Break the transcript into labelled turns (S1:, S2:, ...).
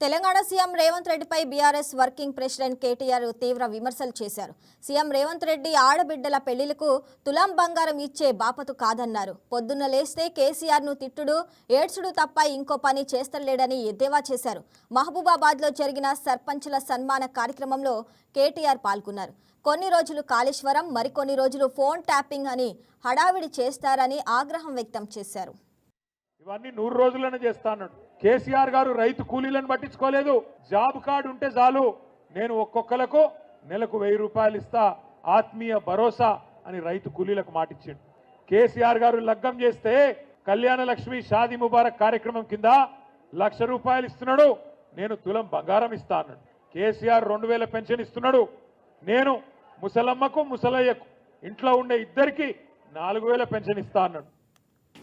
S1: Telangana CM Revanth రెడ్డిపై BRS working president KTR తీవ్ర విమర్శలు చేశారు. సీఎం రేవంత్ రెడ్డి ఆడబిడ్డల పెళ్ళిలకు తులాం బంగారం ఇచ్చే బాపతు కాదన్నారు. పొద్దున్న లేస్తే కేసీఆర్ను తిట్టుడు ఏడ్చుడు తప్ప ఇంకో పని చేస్తలేడని ఎద్దేవా చేశారు. మహబూబాబాద్లో జరిగిన సర్పంచుల సన్మాన కార్యక్రమంలో కేటీఆర్ పాల్గొన్నారు. కొన్ని రోజులు కాళేశ్వరం మరికొన్ని రోజులు ఫోన్ ట్యాపింగ్ అని హడావిడి చేస్తారని ఆగ్రహం వ్యక్తం చేశారు.
S2: ఇవన్నీ నూరు రోజులను చేస్తాను కేసీఆర్ గారు రైతు కూలీలను పట్టించుకోలేదు. జాబ్ కార్డు ఉంటే చాలు. నేను ఒక్కొక్కలకు నెలకు వెయ్యి రూపాయలు ఇస్తా. ఆత్మీయ భరోసా అని రైతు కూలీలకు మాటిచ్చిండు. కేసీఆర్ గారు లగ్గం చేస్తే కళ్యాణ లక్ష్మి షాదీ ముబారక్ కార్యక్రమం కింద లక్ష రూపాయలు ఇస్తున్నాడు. నేను తులం బంగారం ఇస్తా అన్నాడు. కేసీఆర్ రెండు వేల పెన్షన్ ఇస్తున్నాడు. నేను ముసలమ్మకు ముసలయ్యకు ఇంట్లో ఉండే ఇద్దరికి నాలుగు వేల పెన్షన్ ఇస్తా అన్నాడు.